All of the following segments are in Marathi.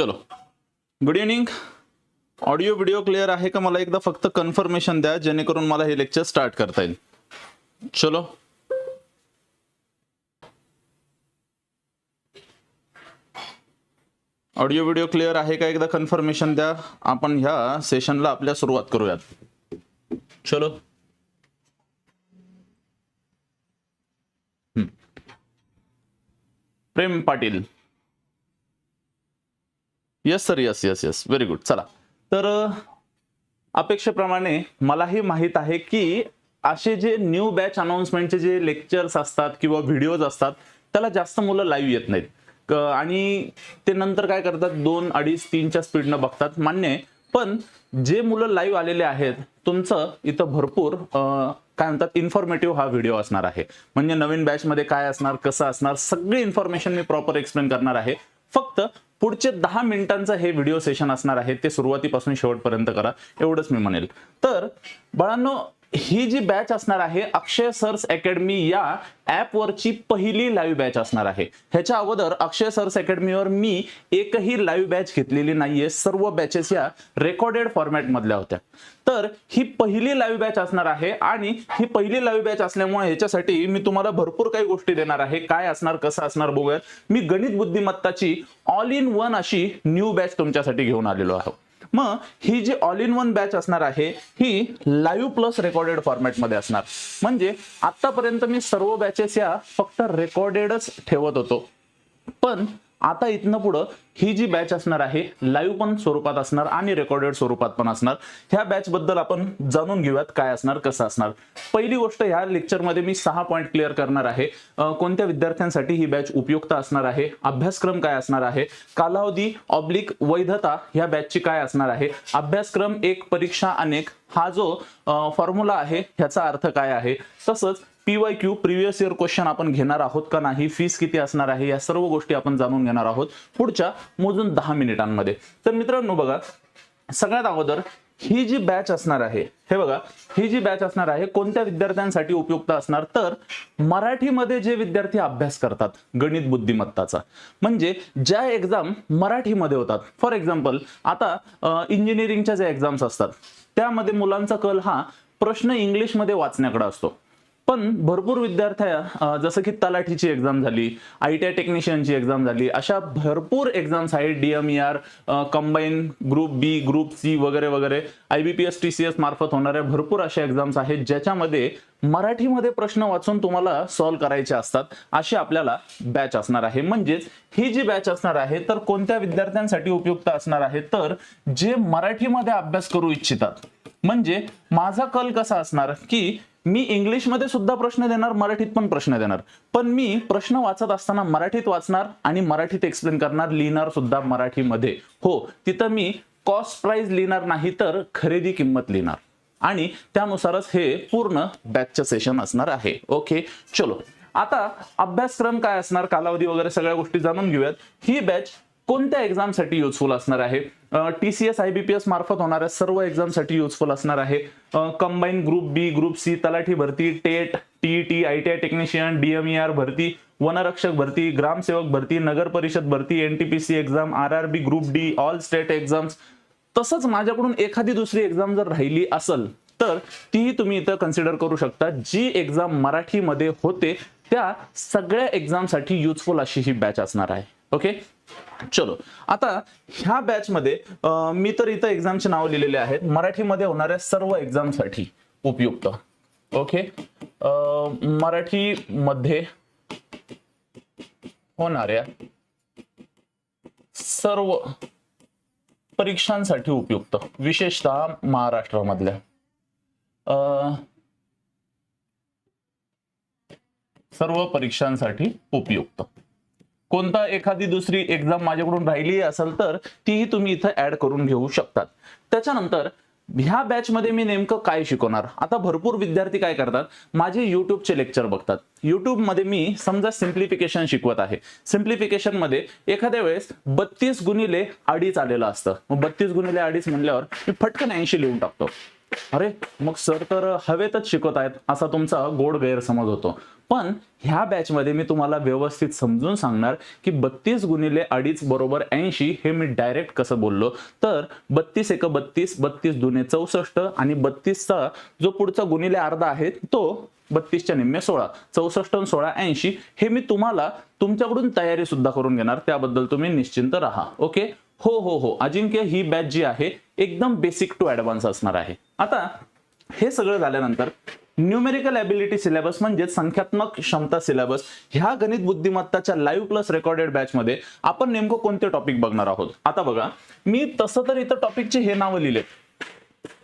चलो. Good evening audio video clear आहे का? मला एकदा फक्त कन्फर्मेशन द्या जेणेकरून मला हे लेक्चर स्टार्ट करता येईल. चलो. ऑडिओ व्हिडिओ क्लिअर आहे का? एकदा कन्फर्मेशन द्या. आपण ह्या सेशनला आपल्या सुरुवात करूयात. चलो. Prem Patil. Yes sir yes yes yes very good चला. तर अपेक्षेप्रमाणे मलाही माहीत आहे की असे जे न्यू बॅच अनाउन्समेंटचे जे लेक्चर्स असतात किंवा व्हिडिओज असतात त्याला जास्त मुलं लाईव्ह येत नाहीत. आणि ते नंतर काय करतात? दोन अडीच तीनच्या स्पीडनं बघतात. मान्य आहे. पण जे मुलं लाईव्ह आलेले आहेत तुमचं इथं भरपूर काय म्हणतात? इन्फॉर्मेटिव्ह हा व्हिडिओ असणार आहे. म्हणजे नवीन बॅचमध्ये काय असणार कसं असणार? सगळी इन्फॉर्मेशन मी प्रॉपर एक्सप्लेन करणार आहे. फक्त पुढचे दहा मिनिटांचं हे व्हिडिओ सेशन असणार आहे ते सुरुवातीपासून शेवटपर्यंत करा एवढंच मी म्हणेल. तर बाळांनो ही जी बॅच असणार आहे अक्षय सर्स अकॅडमी या ॲपवरची पहिली लाईव्ह बॅच असणार आहे. ह्याच्या अगोदर अक्षय सर्स अकॅडमीवर मी एकही लाईव्ह बॅच घेतलेली नाहीये सर्व बॅचेस या रेकॉर्डेड फॉर्मॅट मधल्या होत्या. तर ही पहिली लाईव्ह बॅच असणार आहे आणि ही पहिली लाईव्ह बॅच असल्यामुळे ह्याच्यासाठी मी तुम्हाला भरपूर काही गोष्टी देणार आहे. काय असणार कसं असणार बघूयात. मी गणित बुद्धिमत्ताची ऑल इन वन अशी न्यू बॅच तुमच्यासाठी घेऊन आलेलो आहोत मग ही जी ऑल इन वन बॅच असणार आहे ही लाईव्ह प्लस रेकॉर्डेड फॉर्मॅटमध्ये असणार. म्हणजे आतापर्यंत मी सर्व बॅचेस या फक्त रेकॉर्डेडच ठेवत होतो. पण आता इथनं पुढं ही जी बॅच असणार आहे लाईव्ह पण स्वरूपात असणार आणि रेकॉर्डेड स्वरूपात पण असणार. ह्या बॅच बद्दल आपण जाणून घेऊयात काय असणार कसं असणार. पहिली गोष्ट ह्या लेक्चरमध्ये मी सहा पॉईंट क्लिअर करणार आहे. कोणत्या विद्यार्थ्यांसाठी ही बॅच उपयुक्त असणार आहे अभ्यासक्रम काय असणार आहे कालावधी ऑब्लिक वैधता ह्या बॅचची काय असणार आहे अभ्यासक्रम एक परीक्षा अनेक हा जो फॉर्म्युला आहे ह्याचा अर्थ काय आहे. तसंच PY Q previous year question आपण घेणार आहोत का नाही फीस किती असणार आहे या सर्व गोष्टी आपण जाणून घेणार आहोत पुढच्या मोजून दहा मिनिटांमध्ये. तर मित्रांनो बघा सगळ्यात अगोदर ही जी बॅच असणार आहे हे बघा ही जी बॅच असणार आहे कोणत्या विद्यार्थ्यांसाठी उपयुक्त असणार? तर मराठीमध्ये जे विद्यार्थी अभ्यास करतात गणित बुद्धिमत्ताचा म्हणजे ज्या एक्झाम मराठीमध्ये होतात. फॉर एक्झाम्पल आता इंजिनिअरिंगच्या ज्या एक्झाम्स असतात त्यामध्ये मुलांचा कल हा प्रश्न इंग्लिशमध्ये वाचण्याकडे असतो. पण भरपूर विद्यार्थ्या जसं की तलाठीची एक्झाम झाली आय टी आय टेक्निशियनची एक्झाम झाली अशा भरपूर एक्झाम्स आहेत D M R combine group B group C वगैरे वगैरे. I B P S T C S मार्फत होणाऱ्या भरपूर अशा एक्झाम्स आहेत ज्याच्यामध्ये मराठीमध्ये प्रश्न वाचून तुम्हाला सॉल्व्ह करायचे असतात अशी आपल्याला बॅच असणार आहे. म्हणजेच ही जी बॅच असणार आहे तर कोणत्या विद्यार्थ्यांसाठी उपयुक्त असणार आहे? तर जे मराठीमध्ये अभ्यास करू इच्छितात. म्हणजे माझा कल कसा असणार? की मी इंग्लिशमध्ये सुद्धा प्रश्न देणार मराठीत पण प्रश्न देणार. पण मी प्रश्न वाचत असताना मराठीत वाचणार आणि मराठीत एक्सप्लेन करणार लिहिणार सुद्धा मराठीमध्ये. हो तिथं मी कॉस्ट प्राइस लिहिणार नाही तर खरेदी किंमत लिहिणार. आणि त्यानुसारच हे पूर्ण बॅचचं सेशन असणार आहे. ओके चलो. आता अभ्यासक्रम काय असणार कालावधी वगैरे सगळ्या गोष्टी जाणून घेऊयात. ही बॅच कोणत्या एक्झामसाठी युजफुल असणार आहे? T C S I B P S मार्फत होणाऱ्या सर्व एक्झामसाठी युजफुल असणार आहे. Combine group B group C तलाठी भरती TET T T I T I technician DMER भरती वनरक्षक भरती ग्रामसेवक भरती नगर परिषद भरती NTPC exam R R B group D all state exams तसंच माझ्याकडून एखादी दुसरी एक्झाम जर राहिली असेल तर तीही तुम्ही इथं कन्सिडर करू शकता. जी एक्झाम मराठीमध्ये होते त्या सगळ्या एक्झामसाठी युजफुल अशी ही बॅच असणार आहे. ओके? चलो. आता ह्या बॅच मध्ये मी तर इथं एक्झामचे नाव लिहिलेले आहेत. मराठीमध्ये होणाऱ्या सर्व एक्झामसाठी उपयुक्त. ओके? अं, मराठीमध्ये होणाऱ्या सर्व परीक्षांसाठी उपयुक्त. विशेषतः महाराष्ट्रामधल्या. अं, सर्व परीक्षांसाठी उपयुक्त. कोणता एखादी दुसरी एक्झाम माझ्याकडून राहिली असेल तर तीही तुम्ही इथं ऍड करून घेऊ शकतात. त्याच्यानंतर ह्या बॅच मध्ये मी नेमकं काय शिकवणार? आता भरपूर विद्यार्थी काय करतात? माझे युट्यूबचे लेक्चर बघतात. युट्यूबमध्ये मी समजा सिम्प्लिफिकेशन शिकवत आहे. सिम्प्लिफिकेशनमध्ये एखाद्या वेळेस बत्तीस गुणिले अडीच आलेलं असतं. मग बत्तीस गुणिले अडीच म्हणल्यावर मी फटकन ऐंशी लिहून टाकतो. अरे मग सर तर हवेतच शिकवत आहेत असा तुमचा गोड गैरसमज होतो. पण ह्या बॅचमध्ये मी तुम्हाला व्यवस्थित समजून सांगणार की बत्तीस गुणिले अडीच बरोबर ऐंशी हे मी डायरेक्ट कसं बोललो. तर बत्तीस एक बत्तीस बत्तीस दुने चौसष्ट आणि बत्तीसचा जो पुढचा गुणिले अर्धा आहे तो बत्तीसच्या निम्मे सोळा चौसष्ट सोळा ऐंशी हे मी तुम्हाला तुमच्याकडून तयारी सुद्धा करून घेणार. त्याबद्दल तुम्ही निश्चिंत राहा. ओके हो हो हो. अजिंक्य ही बॅच जी आहे एकदम बेसिक टू ऍडव्हान्स असणार आहे. आता हे सगळं झाल्यानंतर न्यूमेरिकल ॲबिलिटी सिलेबस म्हणजे संख्यात्मक क्षमता सिलेबस ह्या गणित बुद्धिमत्ताच्या लाईव्ह प्लस रेकॉर्डेड बॅचमध्ये आपण नेमकं कोणते टॉपिक बघणार आहोत? आता बघा मी तसं तर इथं टॉपिकचे हे नावं लिहिलेत.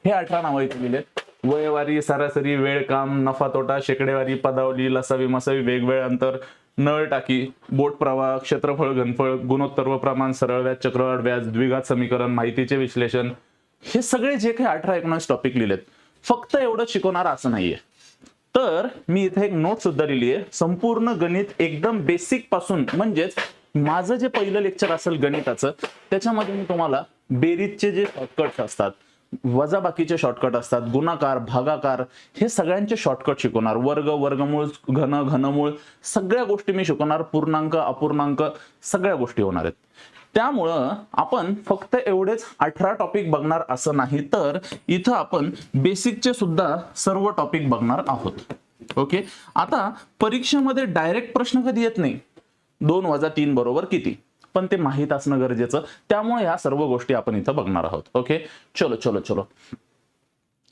हे अठरा नावं इथे लिहिलेत. वयवारी सरासरी वेळ काम नफा तोटा शेकडेवारी पदावली लसावी मसावी वेगवेगळ्या अंतर नळ टाकी बोट प्रवाह क्षेत्रफळ घनफळ गुणोत्तर व प्रमाण सरळ व्याज चक्रवाढ व्याज द्विघात समीकरण माहितीचे विश्लेषण. हे सगळे जे काही अठरा एकोणीस टॉपिक लिहिलेत. फक्त एवढंच शिकवणार असं नाहीये. तर मी इथे एक नोट सुद्धा लिहिली आहे संपूर्ण गणित एकदम बेसिकपासून म्हणजेच माझं जे पहिलं लेक्चर असेल गणिताचं त्याच्यामध्ये मी तुम्हाला बेरीजचे जे शॉर्टकट्स असतात वजाबाकीचे शॉर्टकट असतात गुणाकार भागाकार हे सगळ्यांचे शॉर्टकट शिकवणार. वर्ग वर्गमूळ घन घनमूळ सगळ्या गोष्टी मी शिकवणार. पूर्णांक अपूर्णांक सगळ्या गोष्टी होणार आहेत. त्यामुळं आपण फक्त एवढेच अठरा टॉपिक बघणार असं नाही तर इथं आपण बेसिकचे सुद्धा सर्व टॉपिक बघणार आहोत. ओके आता परीक्षेमध्ये डायरेक्ट प्रश्न कधी येत नाही? दोन वजा तीन बरोबर किती? पण ते माहीत असणं गरजेचं. त्यामुळे ह्या सर्व गोष्टी आपण इथं बघणार आहोत. ओके चलो चलो चलो.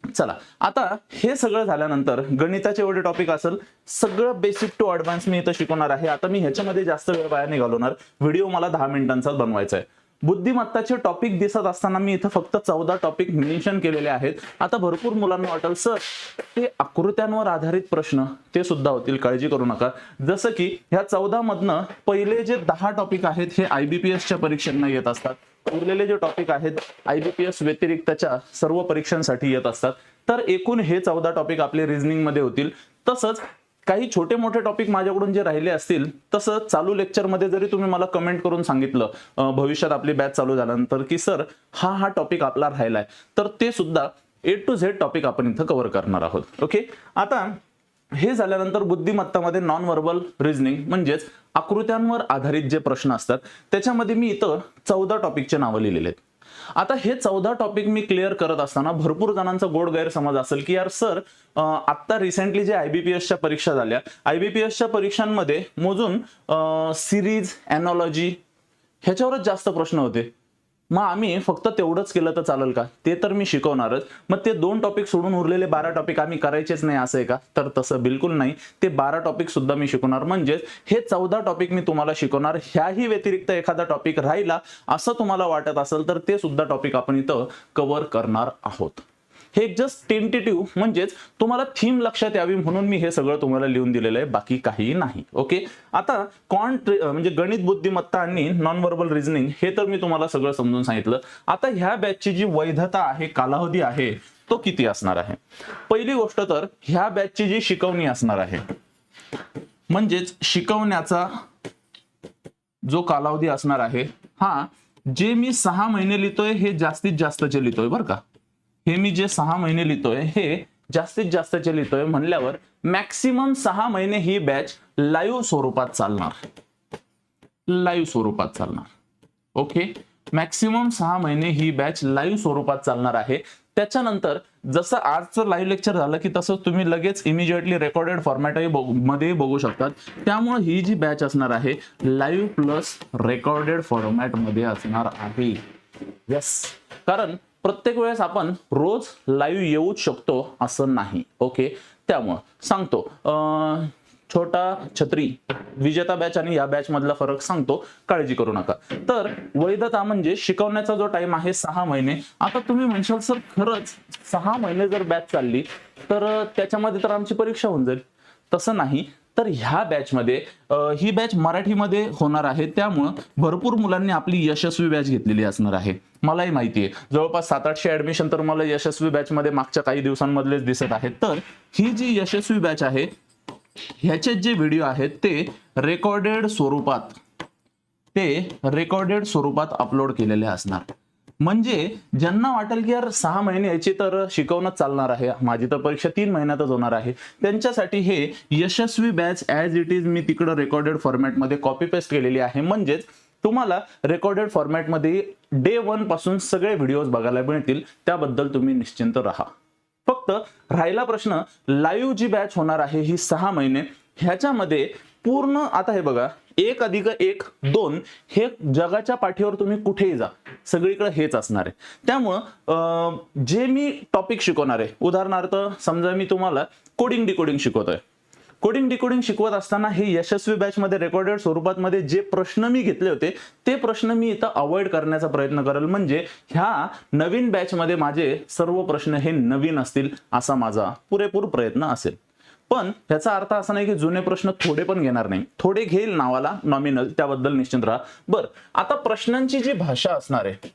चला आता हे सगळं झाल्यानंतर गणिताचे एवढे टॉपिक असेल सगळं बेसिक टू ऍडव्हान्स मी इथं शिकवणार आहे. आता मी ह्याच्यामध्ये जास्त वेळ वाया निघालवणार व्हिडिओ मला दहा मिनिटांचा बनवायचा आहे बुद्धिमत्ताचे टॉपिक दिसत असताना मी इथं फक्त चौदा टॉपिक मेन्शन केलेले आहेत. आता भरपूर मुलांना वाटेल सर ते आकृत्यांवर आधारित प्रश्न ते सुद्धा होतील काळजी करू नका. जसं की ह्या चौदा मधनं पहिले जे दहा टॉपिक आहेत हे आयबीपीएसच्या परीक्षांना येत असतात. उरलेले जे टॉपिक आहेत आयबीपीएस व्यतिरिक्तच्या सर्व परीक्षांसाठी येत असतात. तर एकूण हे चौदा टॉपिक आपले रिझनिंगमध्ये होतील. तसंच काही छोटे मोठे टॉपिक माझ्याकडून जे राहिले असतील तसं चालू लेक्चरमध्ये जरी तुम्ही मला कमेंट करून सांगितलं भविष्यात आपली बॅच चालू झाल्यानंतर की सर हा हा टॉपिक आपला राहिलाय. तर ते सुद्धा ए टू झेड टॉपिक आपण इथं कव्हर करणार आहोत. ओके आता हे झाल्यानंतर बुद्धिमत्तामध्ये नॉन व्हर्बल रिझनिंग म्हणजेच आकृत्यांवर आधारित जे प्रश्न असतात त्याच्यामध्ये मी इथं चौदा टॉपिकचे नावं लिहिलेले आहेत. आता हे चौदा टॉपिक मी क्लिअर करत असताना भरपूर जणांचा गोड गैरसमज असेल की यार सर आत्ता रिसेंटली जे आयबीपीएसच्या परीक्षा झाल्या आयबीपीएसच्या परीक्षांमध्ये मोजून सिरीज अॅनॉलॉजी ह्याच्यावरच जास्त प्रश्न होते. मग आम्ही फक्त तेवढंच केलं तर चालेल का? ते तर मी शिकवणारच. मग ते दोन टॉपिक सोडून उरलेले बारा टॉपिक आम्ही करायचेच नाही असं आहे का? तर तसं बिलकुल नाही. ते बारा टॉपिक सुद्धा मी शिकवणार. म्हणजेच हे चौदा टॉपिक मी तुम्हाला शिकवणार. ह्याही व्यतिरिक्त एखादा टॉपिक राहिला असं तुम्हाला वाटत असेल तर ते सुद्धा टॉपिक आपण इथं कव्हर करणार आहोत. हे जस्ट टेंटेटिव्ह म्हणजेच तुम्हाला थीम लक्षात यावी म्हणून मी हे सगळं तुम्हाला लिहून दिलेलं आहे बाकी काही नाही. ओके आता कॉन म्हणजे गणित बुद्धिमत्ता आणि नॉन व्हर्बल रिझनिंग हे तर मी तुम्हाला सगळं समजून सांगितलं. आता ह्या बॅचची जी वैधता आहे कालावधी आहे तो किती असणार आहे? पहिली गोष्ट तर ह्या बॅचची जी शिकवणी असणार आहे म्हणजेच शिकवण्याचा जो कालावधी असणार आहे हा जे मी सहा महिने लिहितोय हे जास्तीत जास्तचे लिहितोय बरं का? हे मी जे सहा महिने लिहितोय हे जास्तीत जास्तचे लिहितोय म्हणल्यावर मॅक्सिमम सहा महिने ही बॅच लाईव्ह स्वरूपात चालणार. लाईव्ह स्वरूपात चालणार. ओके मॅक्सिमम सहा महिने ही बॅच लाईव्ह स्वरूपात चालणार आहे. त्याच्यानंतर जसं आजचं लाईव्ह लेक्चर झालं की तसं तुम्ही लगेच इमिजिएटली रेकॉर्डेड फॉर्मॅटही मध्ये बघू शकतात. त्यामुळे ही जी बॅच असणार आहे लाईव्ह प्लस रेकॉर्डेड फॉर्मॅटमध्ये असणार आहे. येस कारण प्रत्येक वेळेस आपण रोज लाईव्ह येऊच शकतो असं नाही ओके त्यामुळं सांगतो छोटा छत्री विजेता बॅच आणि या बॅच मधला फरक सांगतो काळजी करू नका. तर वैधता म्हणजे शिकवण्याचा जो टाइम आहे सहा महिने. आता तुम्ही म्हणशाल सर खरंच सहा महिने जर बॅच चालली तर त्याच्यामध्ये तर आमची परीक्षा होऊन जाईल. तसं नाही. तर ह्या बॅचमध्ये ही बॅच मराठीमध्ये होणार आहे. त्यामुळं भरपूर मुलांनी आपली यशस्वी बॅच घेतलेली असणार आहे. मलाही माहिती आहे. जवळपास सात आठशे ऍडमिशन तर मला यशस्वी बॅचमध्ये मागच्या काही दिवसांमधलेच दिसत आहेत. तर ही जी यशस्वी बॅच आहे ह्याचे जे व्हिडिओ आहेत ते रेकॉर्डेड स्वरूपात ते रेकॉर्डेड स्वरूपात अपलोड केलेले असणार. म्हणजे ज्यांना वाटेल की यार सहा महिने याची तर शिकवणंच चालणार आहे माझी तर परीक्षा तीन महिन्यातच होणार आहे त्यांच्यासाठी हे यशस्वी बॅच ॲज इट इज मी तिकडं रेकॉर्डेड फॉर्मॅटमध्ये कॉपी पेस्ट केलेली आहे. म्हणजेच तुम्हाला रेकॉर्डेड फॉर्मॅटमध्ये डे वनपासून सगळे व्हिडिओज बघायला मिळतील त्याबद्दल तुम्ही निश्चिंत राहा. फक्त राहिला प्रश्न लाईव्ह जी बॅच होणार आहे ही सहा महिने ह्याच्यामध्ये पूर्ण आता हे बघा एक अधिक एक दोन हे जगाच्या पाठीवर तुम्ही कुठेही जा. सगळीकडे हेच असणार आहे. त्यामुळं जे मी टॉपिक शिकवणार आहे उदाहरणार्थ समजा मी तुम्हाला कोडिंग डिकोडिंग शिकवतोय. कोडिंग डिकोडिंग शिकवत असताना हे यशस्वी बॅच मध्ये रेकॉर्डेड स्वरूपात जे प्रश्न मी घेतले होते ते प्रश्न मी इथं अवॉइड करण्याचा प्रयत्न करेल. म्हणजे ह्या नवीन बॅच मध्ये माझे सर्व प्रश्न हे नवीन असतील असा माझा पुरेपूर प्रयत्न असेल. पण ह्याचा अर्थ असा नाही की जुने प्रश्न थोडे पण घेणार नाही. थोडे घेईल नावाला नॉमिनल त्याबद्दल निश्चित राहा. बर आता प्रश्नांची जी भाषा असणार आहे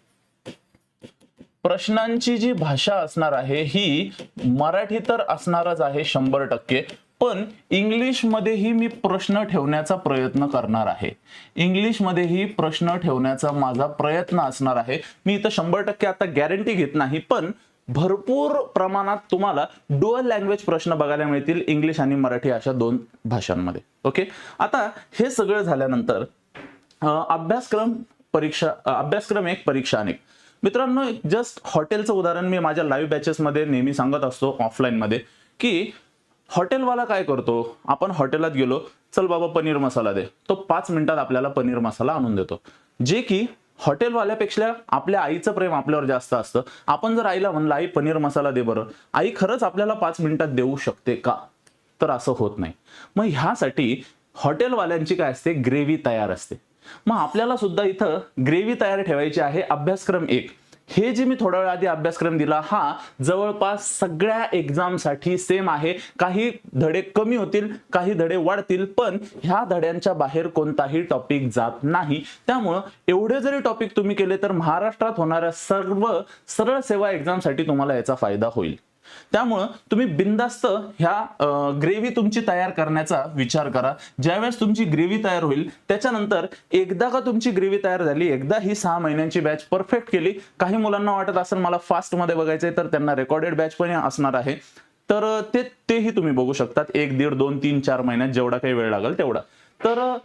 प्रश्नांची जी भाषा असणार आहे ही मराठी तर असणारच आहे शंभर टक्के पण इंग्लिशमध्येही मी प्रश्न ठेवण्याचा प्रयत्न करणार आहे. इंग्लिशमध्येही प्रश्न ठेवण्याचा माझा प्रयत्न असणार आहे. मी इथं शंभर टक्के आता गॅरंटी घेत नाही पण भरपूर प्रमाणात तुम्हाला डुअल लँग्वेज प्रश्न बघायला मिळतील इंग्लिश आणि मराठी अशा दोन भाषांमध्ये. ओके आता हे सगळं झाल्यानंतर अभ्यासक्रम परीक्षा अभ्यासक्रम एक परीक्षा अनेक. मित्रांनो जस्ट हॉटेलचं उदाहरण मी माझ्या लाईव्ह बॅचेसमध्ये नेहमी सांगत असतो ऑफलाईनमध्ये की हॉटेलवाला काय करतो? आपण हॉटेलात गेलो चल बाबा पनीर मसाला दे. तो पाच मिनिटात आपल्याला पनीर मसाला आणून देतो. जे की हॉटेलवाल्यापेक्षा आपल्या आईचं प्रेम आपल्यावर जास्त असतं. आपण जर आईला म्हणलं आई पनीर मसाला दे बरं. आई खरंच आपल्याला पाच मिनिटात देऊ शकते का? तर असं होत नाही. मग ह्यासाठी हॉटेलवाल्यांची काय असते? ग्रेव्ही तयार असते. मग आपल्याला सुद्धा इथं ग्रेव्ही तयार ठेवायची आहे. अभ्यासक्रम एक. हे जे मी थोड्या वेळ आधी अभ्यासक्रम दिला हा जवळपास सगळ्या एक्झामसाठी सेम आहे. काही धडे कमी होतील काही धडे वाढतील पण ह्या धड्यांच्या बाहेर कोणताही टॉपिक जात नाही. त्यामुळं एवढे जरी टॉपिक तुम्ही केले तर महाराष्ट्रात होणाऱ्या सर्व सरळ सेवा एक्झामसाठी तुम्हाला याचा फायदा होईल. त्यामुळं तुम्ही बिंदास्त ह्या ग्रेव्ही तुमची तयार करण्याचा विचार करा. ज्यावेळेस तुमची ग्रेव्ही तयार होईल त्याच्यानंतर एकदा का तुमची ग्रेव्ही तयार झाली एकदा ही सहा महिन्यांची बॅच परफेक्ट केली काही मुलांना वाटत असेल मला फास्टमध्ये बघायचंय तर त्यांना रेकॉर्डेड बॅच पण असणार आहे. तर ते तेही तुम्ही बघू शकतात. एक दीड दोन तीन चार महिन्यात जेवढा काही वेळ लागेल तेवढा. तर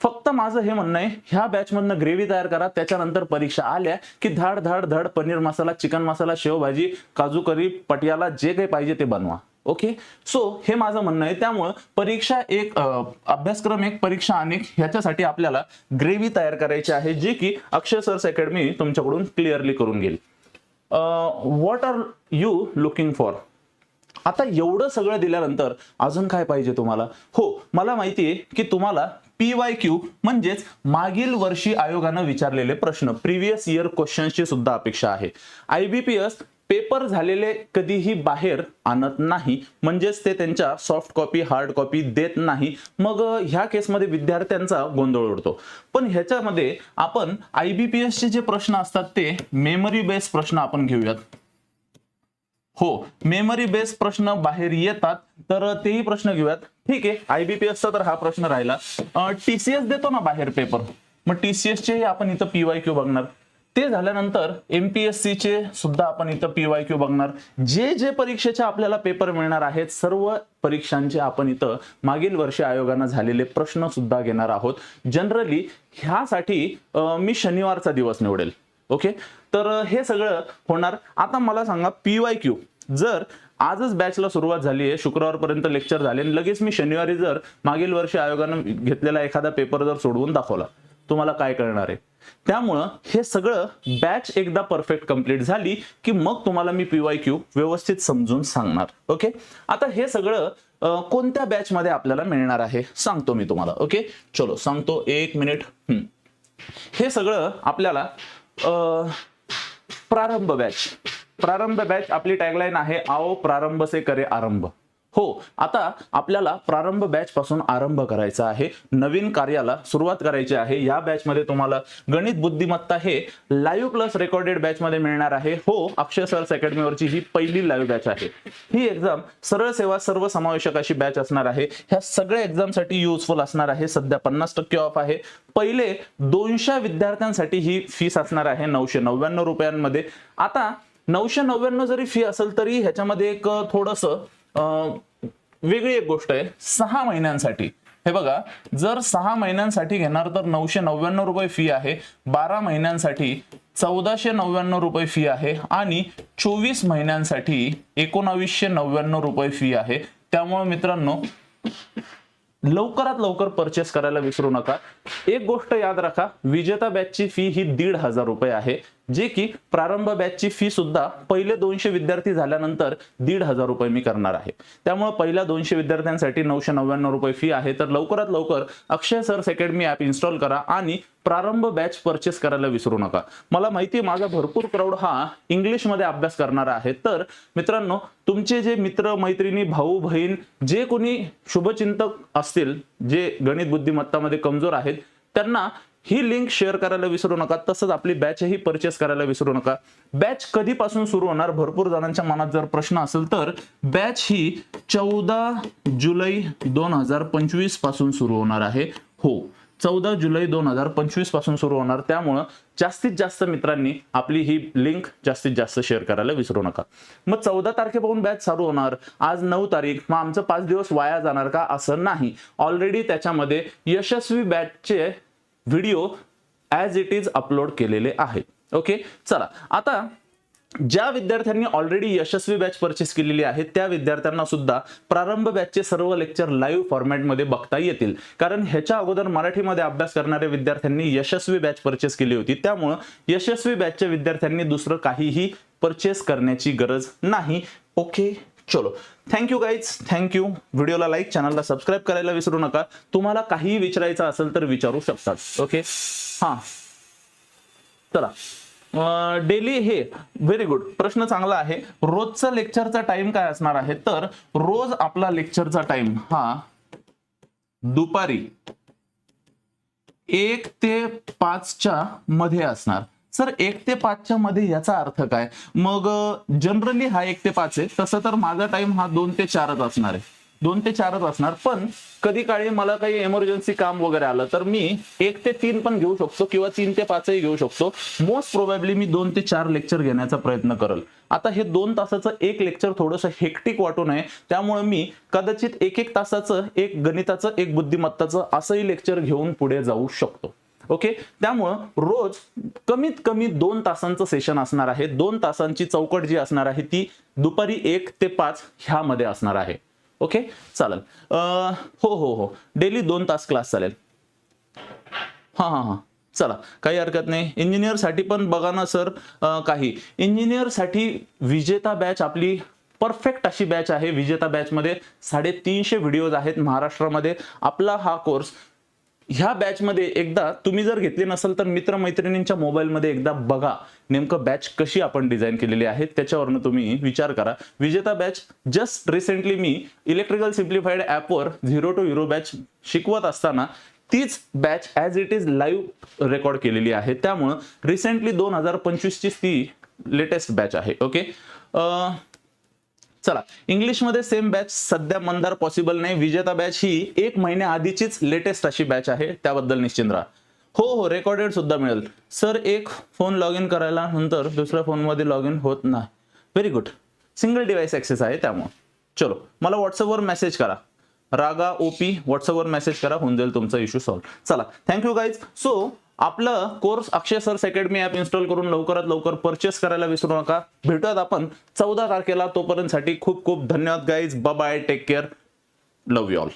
फक्त माझं हे म्हणणं आहे ह्या बॅच मधनं ग्रेव्ही तयार करा त्याच्यानंतर परीक्षा. आल्या की धाड धाड धड पनीर मसाला चिकन मसाला शेवभाजी काजू करी पटियाला जे काही पाहिजे ते बनवा. ओके सो हे माझं म्हणणं आहे. त्यामुळं परीक्षा एक अभ्यासक्रम एक परीक्षा अनेक ह्याच्यासाठी आपल्याला ग्रेव्ही तयार करायची आहे जे की अक्षय सर्स अकॅडमी तुमच्याकडून क्लिअरली करून घेईल. What are you looking for आता एवढं सगळं दिल्यानंतर अजून काय पाहिजे तुम्हाला? हो मला माहिती आहे की तुम्हाला पी वाय क्यू म्हणजेच मागील वर्षी आयोगानं विचारलेले प्रश्न. प्रिव्हियस इयर क्वेश्चन्सची सुद्धा अपेक्षा आहे. आयबीपीएस पेपर झालेले कधीही बाहेर आणत नाही. म्हणजेच ते त्यांच्या सॉफ्ट कॉपी हार्ड कॉपी देत नाही. मग ह्या केसमध्ये विद्यार्थ्यांचा गोंधळ उडतो. पण ह्याच्यामध्ये आपण आयबीपीएस चे जे प्रश्न असतात ते मेमरी बेस्ड प्रश्न आपण घेऊयात. हो मेमरी बेस प्रश्न बाहेर येतात तर तेही प्रश्न घेऊयात. ठीक आहे आयबीपीएसचा तर हा प्रश्न राहिला. टीसीएस देतो ना बाहेर पेपर मग टीसीएस आपण इथं पीवाय क्यू बघणार. ते झाल्यानंतर एमपीएससी चे सुद्धा आपण इथं पीवाय क्यू बघणार. जे जे परीक्षेचे आपल्याला पेपर मिळणार आहेत सर्व परीक्षांचे आपण इथं मागील वर्षी आयोगानं झालेले प्रश्न सुद्धा घेणार आहोत. जनरली ह्यासाठी मी शनिवारचा दिवस निवडेल. ओके? तर हे सगळं होणार. आता मला सांगा पी वाय क्यू. जर आजच बॅचला सुरुवात झाली आहे शुक्रवारपर्यंत लेक्चर झाले आणि लगेच मी शनिवारी जर मागील वर्षी आयोगानं घेतलेला एखादा पेपर जर सोडवून दाखवला तुम्हाला काय कळणार आहे? त्यामुळं हे सगळं बॅच एकदा परफेक्ट कंप्लीट झाली की मग तुम्हाला मी पी वाय क्यू व्यवस्थित समजून सांगणार. ओके आता हे सगळं कोणत्या बॅच मध्ये आपल्याला मिळणार आहे? सांगतो मी तुम्हाला. ओके चलो सांगतो एक मिनिट. हम्म. हे सगळं आपल्याला प्रारंभ बॅच प्रारंभ बॅच आपली टॅगलाईन आहे आओ प्रारंभ से करे आरंभ. हो आता आपल्याला प्रारंभ बॅच पासून आरंभ करायचा आहे. नवीन कार्याला सुरुवात करायची आहे. या बॅच मध्ये तुम्हाला गणित बुद्धिमत्ता हे लाईव्ह प्लस रेकॉर्डेड बॅच मध्ये मिळणार आहे. हो अक्षय सर्स अकॅडमीवरची ही पहिली लाईव्ह बॅच आहे. ही एक्झाम सरळ सेवा सर्व समावेशक अशी बॅच असणार आहे. ह्या सगळ्या एक्झामसाठी युजफुल असणार आहे. सध्या पन्नास टक्के ऑफ आहे. पहिले दोनशे विद्यार्थ्यांसाठी ही फीस असणार आहे नऊशे नव्याण्णव रुपयांमध्ये. आता नऊशे नव्याण्णव जरी फी असेल तरी ह्याच्यामध्ये एक थोडस वेगळी एक गोष्ट आहे. सहा महिन्यांसाठी. हे बघा जर सहा महिन्यांसाठी घेणार तर नऊशे नव्याण्णव रुपये फी आहे बारा महिन्यांसाठी चौदाशे नव्याण्णव रुपये फी आहे आणि चोवीस महिन्यांसाठी एकोणावीसशे नव्याण्णव रुपये फी आहे. त्यामुळे मित्रांनो लवकरात लवकर परचेस करायला विसरू नका. एक गोष्ट याद राखा विजेता बॅचची फी ही दीड हजार रुपये आहे. जे की प्रारंभ बॅचची फी सुद्धा पहिले दोनशे विद्यार्थी झाल्यानंतर दीड हजार रुपये मी करणार आहे. त्यामुळे पहिल्या दोनशे विद्यार्थ्यांसाठी नऊशे नव्याण्णव रुपये फी आहे. तर लवकरात लवकर Akshay sir academy app install करा आणि प्रारंभ बॅच परचेस करायला विसरू नका. मला माहिती माझा भरपूर क्राऊड हा इंग्लिशमध्ये अभ्यास करणारा आहे. तर मित्रांनो तुमचे जे मित्र मैत्रिणी भाऊ बहीण जे कोणी शुभचिंतक असतील जे गणित बुद्धिमत्तामध्ये कमजोर आहेत त्यांना ही लिंक शेअर करायला विसरू नका तसंच आपली बॅचही परचेस करायला विसरू नका. बॅच कधीपासून सुरू होणार? भरपूर जणांच्या मनात जर प्रश्न असेल तर बॅच ही चौदा जुलै दोन हजार पंचवीसपासून सुरू होणार आहे. हो चौदा जुलै दोन हजार पंचवीसपासून सुरू होणार. त्यामुळं जास्तीत जास्त मित्रांनी आपली ही लिंक जास्तीत जास्त शेअर करायला विसरू नका. मग चौदा तारखेपासून बॅच चालू होणार. आज नऊ तारीख. मग आमचं पाच दिवस वाया जाणार का? असं नाही. ऑलरेडी त्याच्यामध्ये यशस्वी बॅचचे video as it is upload केलेले आहेत ओके चला. आता ज्या विद्यार्थ्यांनी ऑलरेडी यशस्वी बॅच परचेस केलेली आहे त्या विद्यार्थ्यांना सुद्धा प्रारंभ बॅचचे सर्व लेक्चर लाईव्ह फॉर्मॅटमध्ये बघता येतील. कारण ह्याच्या अगोदर मराठीमध्ये अभ्यास करणाऱ्या विद्यार्थ्यांनी यशस्वी बॅच परचेस केली होती. त्यामुळं यशस्वी बॅचच्या विद्यार्थ्यांनी दुसरं काहीही परचेस करण्याची गरज नाही. ओके चलो thank you guys thank you व्हिडिओला लाईक चॅनलला सबस्क्राईब करायला विसरू नका. तुम्हाला काहीही विचारायचं असेल तर विचारू शकतात ओके हां. चला. डेली हे व्हेरी गुड प्रश्न चांगला आहे. रोजचा लेक्चरचा टाइम काय असणार आहे? तर रोज आपला लेक्चरचा टाइम हा. दुपारी एक ते पाचच्या मध्ये असणार. सर एक ते पाचच्या मध्ये याचा अर्थ काय? मग जनरली हा एक ते पाच आहे. तसं तर माझा टाइम हा दोन ते चारच असणार आहे. दोन ते चारच असणार. पण कधी काळी मला काही एमर्जन्सी काम वगैरे आलं तर मी एक ते तीन पण घेऊ शकतो किंवा तीन ते पाचही घेऊ शकतो. मोस्ट प्रोबॅबली मी दोन ते चार लेक्चर घेण्याचा प्रयत्न करेल. आता हे दोन तासाचं एक लेक्चर थोडंसं हेक्टिक वाटू नये त्यामुळे मी कदाचित एक एक तासाचं एक गणिताचं एक बुद्धिमत्ताचं असंही लेक्चर घेऊन पुढे जाऊ शकतो. ओके? त्यामुळं रोज कमीत कमी दोन तासांचं सेशन असणार आहे. दोन तासांची चौकट जी असणार आहे ती दुपारी एक ते पाच ह्यामध्ये असणार आहे. ओके? चालेल. अं, हो हो हो. डेली दोन तास क्लास चालेल. हां हां हां. चला. काही हरकत नाही. इंजिनियरसाठी पण बघा ना सर अं, काही. इंजिनियरसाठी विजेता बॅच आपली परफेक्ट अशी बॅच आहे. विजेता बॅचमध्ये साडेतीनशे व्हिडिओज आहेत महाराष्ट्रामध्ये. आपला हा कोर्स ह्या बॅचमध्ये एकदा तुम्ही जर घेतली नसेल तर मित्रमैत्रिणींच्या मोबाईलमध्ये एकदा बघा नेमकं बॅच कशी आपण डिझाईन केलेली आहे त्याच्यावरनं तुम्ही विचार करा. विजेता बॅच जस्ट रिसेंटली मी इलेक्ट्रिकल सिम्प्लिफाईड ॲपवर झिरो टू हिरो बॅच शिकवत असताना तीच batch as it is live record केलेली आहे. त्यामुळं रिसेंटली दोन हजार पंचवीसची ती लेटेस्ट बॅच आहे ओके चला इंग्लिशमध्ये सेम बॅच सध्या मंदार पॉसिबल नाही. विजेता बॅच ही एक महिन्या आधीचीच लेटेस्ट अशी बॅच आहे. त्याबद्दल निश्चिंत राहा. हो हो रेकॉर्डेड सुद्धा मिळेल. सर एक फोन लॉग इन करायला नंतर दुसऱ्या फोनमध्ये लॉग इन होत नाही. Very good single device access आहे त्यामुळं. चलो मला व्हॉट्सअपवर मेसेज करा. रागा ओपी व्हॉट्सअपवर मेसेज करा. होऊन जाईल तुमचा इश्यू सॉल्व्ह चला थँक्यू गाईज सो आपलं course Akshay sir's academy app install करून लवकरात लवकर परचेस करायला विसरू नका. भेटूयात आपण चौदा तारखेला तोपर्यंतसाठी खूप खूप धन्यवाद guys bye take care love you all